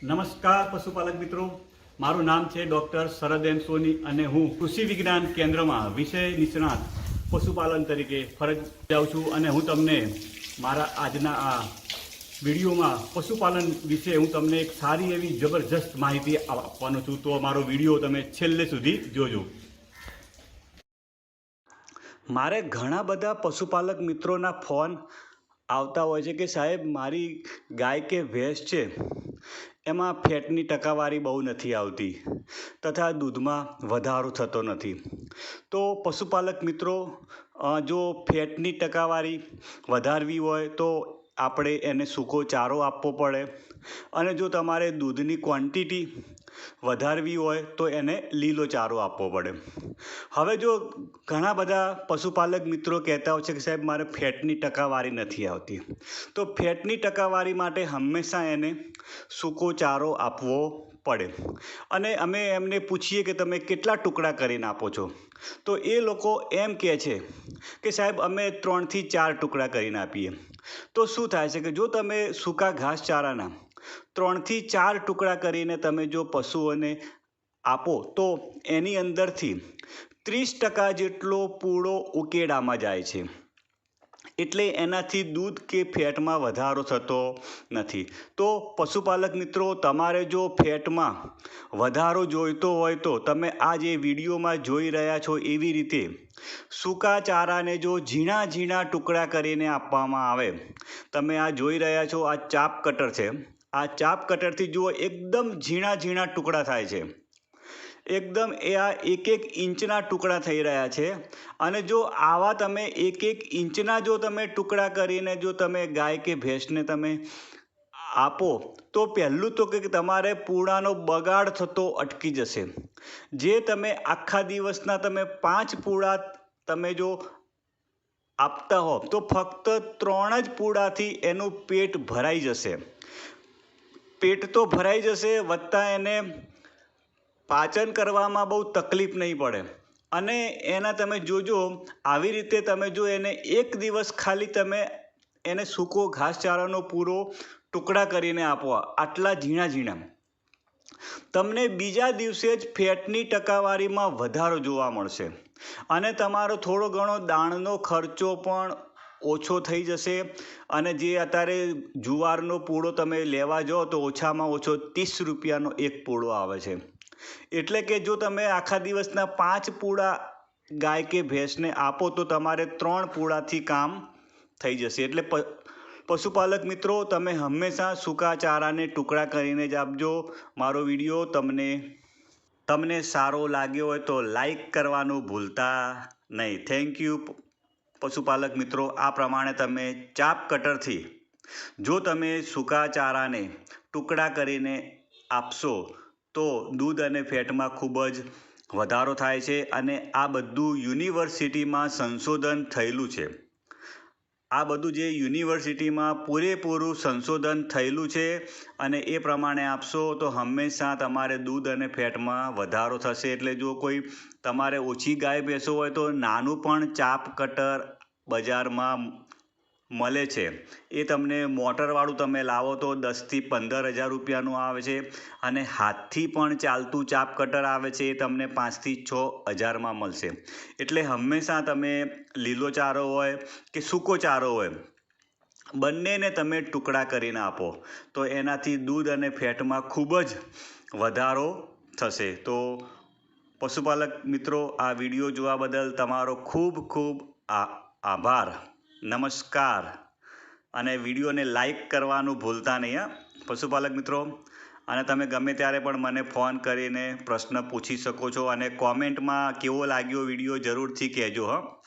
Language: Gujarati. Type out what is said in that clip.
નમસ્કાર, પશુપાલક મિત્રો. મારું નામ છે ડૉક્ટર શરદેન સોની અને હું કૃષિ વિજ્ઞાન કેન્દ્રમાં વિષય નિષ્ણાત પશુપાલન તરીકે ફરજ જાઉં છું અને હું તમને મારા આજના આ વિડીયોમાં પશુપાલન વિશે હું તમને એક સારી એવી જબરજસ્ત માહિતી આપવાનો છું. તો મારો વીડિયો તમે છેલ્લે સુધી જોજો. મારે ઘણા બધા પશુપાલક મિત્રોના ફોન આવતા હોય છે કે સાહેબ, મારી ગાય કે ભેંસ છે એમાં ફેટની ટકાવારી બહુ નથી આવતી તથા દૂધમાં વધારો થતો નથી. તો પશુપાલક મિત્રો જો ફેટની ટકાવારી વધારવી હોય તો આપણે એને સૂકો ચારો આપવો પડે અને જો તમારે દૂધની ક્વોન્ટિટી વધારવી હોય તો એને લીલો ચારો આપવો પડે. હવે જો ઘણા બધા પશુપાલક મિત્રો કહેતા હોય છે કે સાહેબ, મારે ફેટની ટકાવારી નથી આવતી. તો ફેટની ટકાવારી માટે હંમેશા એને સૂકો ચારો આપવો પડે. અને અમે એમને પૂછીએ કે તમે કેટલા ટુકડા કરીને આપો છો? તો એ લોકો એમ કહે છે કે સાહેબ, અમે ત્રણથી ચાર ટુકડા કરીને આપીએ. તો શું થાય છે કે જો તમે સૂકા ઘાસચારાના ત્રણથી ચાર ટુકડા કરીને તમે જો પશુઓને આપો, તો એની અંદરથી ત્રીસ ટકા જેટલો પૂળો ઉકેડામાં જાય છે. એટલે એનાથી દૂધ કે ફેટમાં વધારો થતો નથી. તો પશુપાલક મિત્રો, તમારે જો ફેટમાં વધારો જોઈતો હોય તો તમે આ જે વિડીયોમાં જોઈ રહ્યા છો એવી રીતે સૂકા ચારાને જો ઝીણા ઝીણા ટુકડા કરીને આપવામાં આવે. તમે આ જોઈ રહ્યા છો, આ ચાપ કટર છે. આ ચાપ કટરથી જુઓ, એકદમ ઝીણા ઝીણા ટુકડા થાય છે. એકદમ એ આ એક એક ઇંચના ટુકડા થઈ રહ્યા છે. અને જો આવા તમે એક એક ઇંચના જો તમે ટુકડા કરીને જો તમે ગાય કે ભેંસને તમે આપો, તો પહેલું તો કે તમારે પૂળાનો બગાડ થતો અટકી જશે. જે તમે આખા દિવસના તમે પાંચ પૂળા તમે જો આપતા હો, તો ફક્ત ત્રણ જ પૂળાથી એનું પેટ ભરાઈ જશે. પેટ તો ભરાઈ જશે વત્તા એને પાચન કરવામાં બહુ તકલીફ નહીં પડે. અને એના તમે જોજો, આવી રીતે તમે જો એને એક દિવસ ખાલી તમે એને સૂકો ઘાસચારાનો પૂરો ટુકડા કરીને આપો, આટલા ઝીણા ઝીણા. તમને બીજા દિવસે જ ફેટની ટકાવારીમાં વધારો જોવા મળશે. અને તમારો થોડો ઘણો દાણનો ખર્ચો પણ ઓછો થઈ જશે. અને જે અત્યારે જુવારનો પૂળો તમે લેવા જાઓ તો ઓછામાં ઓછો ત્રીસ રૂપિયાનો એક પૂળો આવે છે. એટલે કે જો તમે આખા દિવસના પાંચ પૂળા ગાય કે ભેંસને આપો તો તમારે ત્રણ પૂળાથી કામ થઈ જશે. એટલે પશુપાલક મિત્રો, તમે હંમેશા સૂકા ચારાને ટુકડા કરીને જ આપજો. મારો વીડિયો તમને તમને સારો લાગ્યો હોય તો લાઈક કરવાનું ભૂલતા નહીં. Thank you. પશુપાલક મિત્રો, આ પ્રમાણે તમે ચાપ કટરથી જો તમે સૂકા ચારાને ટુકડા કરીને આપશો, તો દૂધ અને ફેટમાં ખૂબ જ વધારો થાય છે અને આ બધું યુનિવર્સિટીમાં સંશોધન થયેલું છે. આ બધું જે યુનિવર્સિટીમાં પૂરેપૂરું સંશોધન થયેલું છે અને એ પ્રમાણે આપશો તો હંમેશા તમારે દૂધ અને ફેટમાં વધારો થશે. એટલે જો કોઈ તમારે ઓછી ગાય ભેંસો હોય તો નાનું પણ ચાપ કટર બજારમાં મળે છે. એ તમને મોટરવાળું તમે લાવો તો દસથી પંદર હજાર રૂપિયાનું આવે છે અને હાથથી પણ ચાલતું ચાપ કટર આવે છે એ તમને પાંચથી છ હજારમાં મળશે. એટલે હંમેશા તમે લીલો ચારો હોય કે સૂકો ચારો હોય, બંનેને તમે ટુકડા કરીને આપો, તો એનાથી દૂધ અને ફેટમાં ખૂબ જ વધારો થશે. તો પશુપાલક મિત્રો, આ વીડિયો જોવા બદલ તમારો ખૂબ ખૂબ આભાર. નમસ્કાર. અને વિડીયોને લાઈક કરવાનું ભૂલતા નહીં, હા. પશુપાલક મિત્રો, અને તમે ગમે ત્યારે પણ મને ફોન કરીને પ્રશ્ન પૂછી શકો છો અને કોમેન્ટમાં કેવો લાગ્યો વીડિયો જરૂરથી કહેજો, હં.